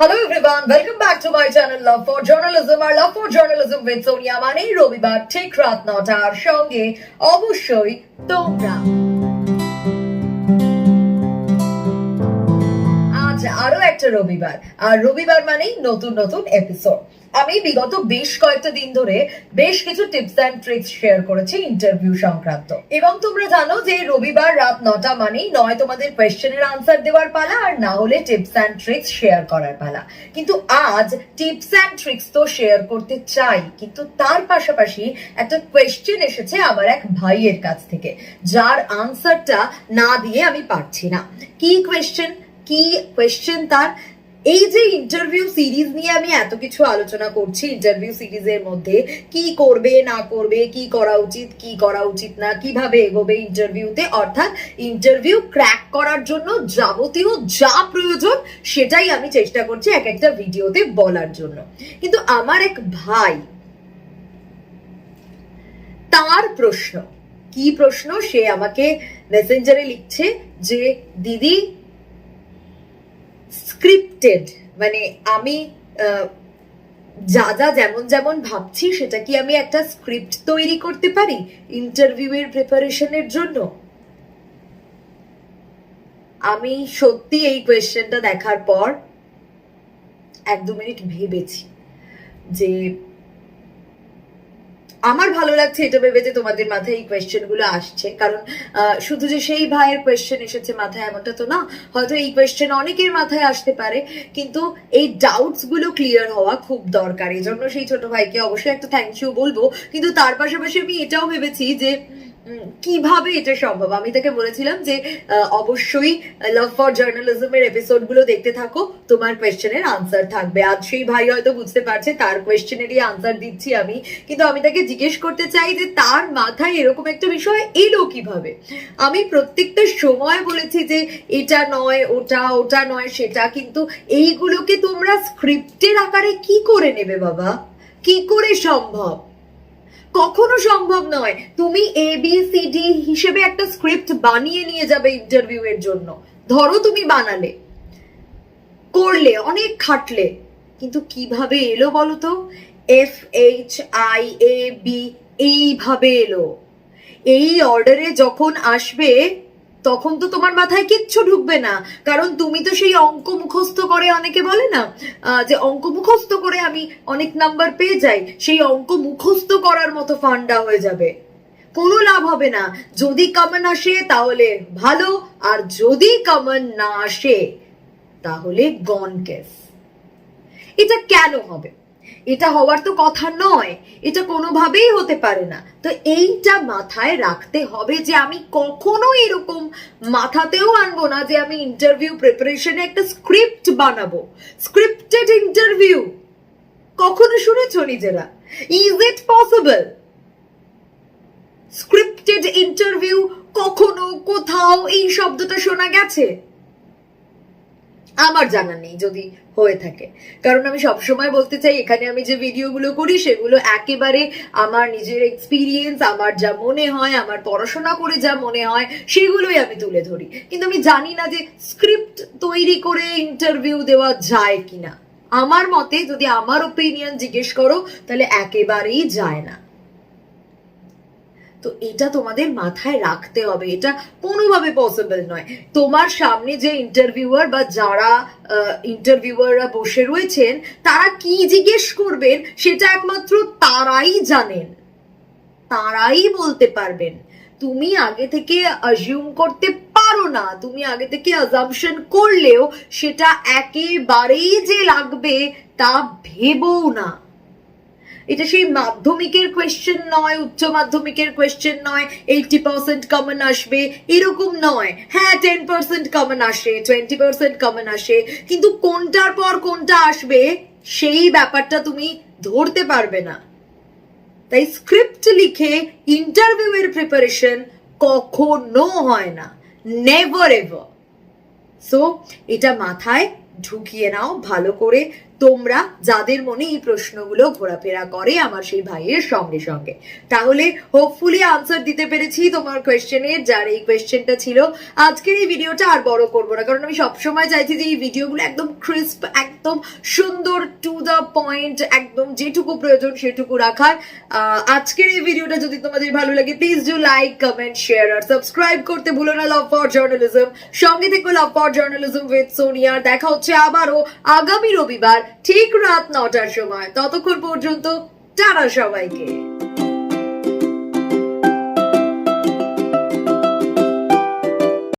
Hello everyone, welcome back to my channel Love for Journalism R Love for Journalism with Sonia Mane, রবিবার ঠিক রাত নটার সঙ্গে অবশ্যই তোমরা একটা রবিবার, আর রবিবার মানেই নতুন নতুন এপিসোড আমি বিগত বেশ কয়েকটা দিন ধরে বেশ কিছু টিপস অ্যান্ড ট্রিক্স শেয়ার করেছি ইন্টারভিউ সংক্রান্ত। এবং তোমরা জানো যে রবিবার রাত নটা মানেই নয় তোমাদের কোয়েশ্চেনের আনসার দেওয়ার পালা, আর না হলে টিপস অ্যান্ড ট্রিক্স শেয়ার করার পালা। কিন্তু আজ টিপস অ্যান্ড ট্রিক্স তো শেয়ার করতে চাই, কিন্তু তার পাশাপাশি একটা কোয়েশ্চেন এসেছে আমার এক ভাইয়ের কাছ থেকে, যার আনসারটা না দিয়ে আমি পারছি না। কি কোয়েশ্চেন কি কোয়েশ্চেন তার? এই যে ইন্টারভিউ সিরিজ নিয়ে আমি এত কিছু আলোচনা করছি ইন্টারভিউ সিরিজের মধ্যে, কি করবে, না করবে, কি করা উচিত, কি করা উচিত না, কীভাবে এগোবে ইন্টারভিউতে অর্থাৎ ইন্টারভিউ ক্র্যাক করার জন্য যাবতীয় যা প্রয়োজন, সেটাই আমি চেষ্টা করছি এক একটা ভিডিওতে বলার জন্য। কিন্তু আমার এক ভাই, তার প্রশ্ন, কি প্রশ্ন সে আমাকে মেসেঞ্জারে লিখছে যে, দিদি স্ক্রিপ্টেড মানে আমি যা যা যেমন যেমন ভাবছি, সেটা কি আমি একটা স্ক্রিপ্ট তৈরি করতে পারি ইন্টারভিউয়ের প্রিপারেশনের জন্য? আমি সত্যি এই কোয়েশ্চেনটা দেখার পর এক দু মিনিট ভেবেছি যে আমার ভালো লাগছে এটা ভেবে যে তোমাদের মাথায় এই কোয়েশ্চেনগুলো আসছে। কারণ শুধু যে সেই ভাইয়ের কোয়েশ্চেন এসেছে মাথায় এমনটা তো না, হয়তো এই কোয়েশ্চেন অনেকের মাথায় আসতে পারে, কিন্তু এই ডাউটসগুলো ক্লিয়ার হওয়া খুব দরকার। এই জন্য সেই ছোট ভাইকে অবশ্যই একটা থ্যাংক ইউ বলব। কিন্তু তার পাশাপাশি আমি এটাও ভেবেছি যে কীভাবে এটা সম্ভব? আমি তাকে বলেছিলাম যে অবশ্যই লাভ ফর জার্নালিজমের এপিসোডগুলো দেখতে থাকো। তোমার কোয়েশ্চেনের আনসার থাকবে। আজ সেই ভাই হয়তো বুঝতে পারছে, তার কোয়েশ্চেনেরই আনসার দিচ্ছি আমি। কিন্তু আমি তাকে জিজ্ঞেস করতে চাই যে, তার মাথায় এরকম একটা বিষয় এলো কীভাবে? আমি প্রত্যেকটা সময় বলেছি যে, এটা নয়, ওটা ওটা নয়, সেটা। কিন্তু এইগুলোকে তোমরা স্ক্রিপ্টের আকারে কি করে নেবে বাবা? কি করে সম্ভব? কখনো সম্ভব নয়। তুমি এ বি সি ডি হিসেবে একটা স্ক্রিপ্ট বানিয়ে নিয়ে যাবে ইন্টারভিউ এর জন্য। ধরো তুমি বানালে, করলে, অনেক খাটলে, কিন্তু কীভাবে এলো বলো তো? F H I A B এইভাবে এলো। এই অর্ডারে যখন আসবে তখন তো তোমার মাথায় কিচ্ছু ঢুকবে না। কারণ তুমি তো সেই অঙ্ক মুখস্থ করে অনেকে বলে না যে অঙ্ক মুখস্থ করে আমি অনেক নাম্বার পেয়ে যাই, সেই অঙ্ক মুখস্থ করার মতো ফান্ডা হয়ে যাবে। কোনো লাভ হবে না। যদি কমন আসে, তাহলে ভালো, আর যদি কমন না আসে, তাহলে গন কেস এটা কেন হবে? এটা হওয়ার তো কথা নয়। এটা কোনোভাবেই হতে পারে না। তো এইটা মাথায় রাখতে হবে যে আমি কখনো এরকম মাথাতেও আনব না যে আমি ইন্টারভিউ প্রিপারেশনে একটা স্ক্রিপ্ট বানাবো। স্ক্রিপ্টেড ইন্টারভিউ কখনো শুনেছ নিজেরা? Is it possible scripted interview কখনো কোথাও এই শব্দটা শোনা গেছে? আমার জানা নেই যদি হয়ে থাকে। কারণ আমি সবসময় বলতে চাই, এখানে আমি যে ভিডিওগুলো করি, সেগুলো একেবারে আমার নিজের এক্সপিরিয়েন্স আমার যা মনে হয়, আমার পড়াশোনা করে যা মনে হয়, সেগুলোই আমি তুলে ধরি। কিন্তু আমি জানি না যে স্ক্রিপ্ট তৈরি করে ইন্টারভিউ দেওয়া যায় কিনা। আমার মতে যদি আমার ওপিনিয়ন জিজ্ঞেস করো, তাহলে একেবারেই যায় না। তো এটা তোমাদের মাথায় রাখতে হবে। এটা কোনোভাবে পসিবল নয়। তোমার সামনে যে ইন্টারভিউয়ার বা যারা ইন্টারভিউয়াররা বসে রয়েছেন, তারা কি জিজ্ঞেস করবেন সেটা একমাত্র তারাই জানেন। তারাই বলতে পারবেন। তুমি আগে থেকে অ্যাজিউম করতে পারো না। তুমি আগে থেকে অ্যাজাম্পশন করলেও সেটা একেবারেই যে লাগবে তা ভেবও না। এটা সেই মাধ্যমিকের কোয়েশ্চেন নয়, উচ্চ মাধ্যমিকের কোয়েশ্চেন নয় এইটি পার্সেন্ট কমন আসবে, এরকম নয়। হ্যাঁ টেন পার্সেন্ট কমন আসে টোয়েন্টি পার্সেন্ট কমন আসে, কিন্তু কোনটার পর কোনটা আসবে, সেই ব্যাপারটা তুমি ধরতে পারবে না। তাই স্ক্রিপ্ট লিখে ইন্টারভিউ এর প্রিপারেশন কখনো হয় না নেভার এভার সো এটা মাথায় ঢুকিয়ে নাও, ভালো করে তোমরা যাদের মনে এই প্রশ্নগুলো ঘোরাফেরা করে আমার সেই ভাইয়ের সঙ্গে সঙ্গে। তাহলে হোপফুলি আনসার দিতে পেরেছি তোমার কোয়েশ্চেনের যার এই কোয়েশ্চেনটা ছিল। আজকের এই ভিডিওটা আর বড় করব না, কারণ আমি সবসময় চাইছি যে এই ভিডিওগুলো একদম ক্রিস্প একদম সুন্দর টু দ্য পয়েন্ট একদম যেটুকু প্রয়োজন সেটুকু রাখার। আজকের এই ভিডিওটা যদি তোমাদের ভালো লাগে please do like comment share R subscribe করতে ভুলো না লাভ ফর জার্নালিজম সঙ্গে থেকে লাভ ফর জার্নালিজম উইথ সোনিয়ার দেখা হচ্ছে আবারও আগামী রবিবার। ঠিক রাত নটার সময়। ততক্ষণ পর্যন্ত টানা সবাইকে।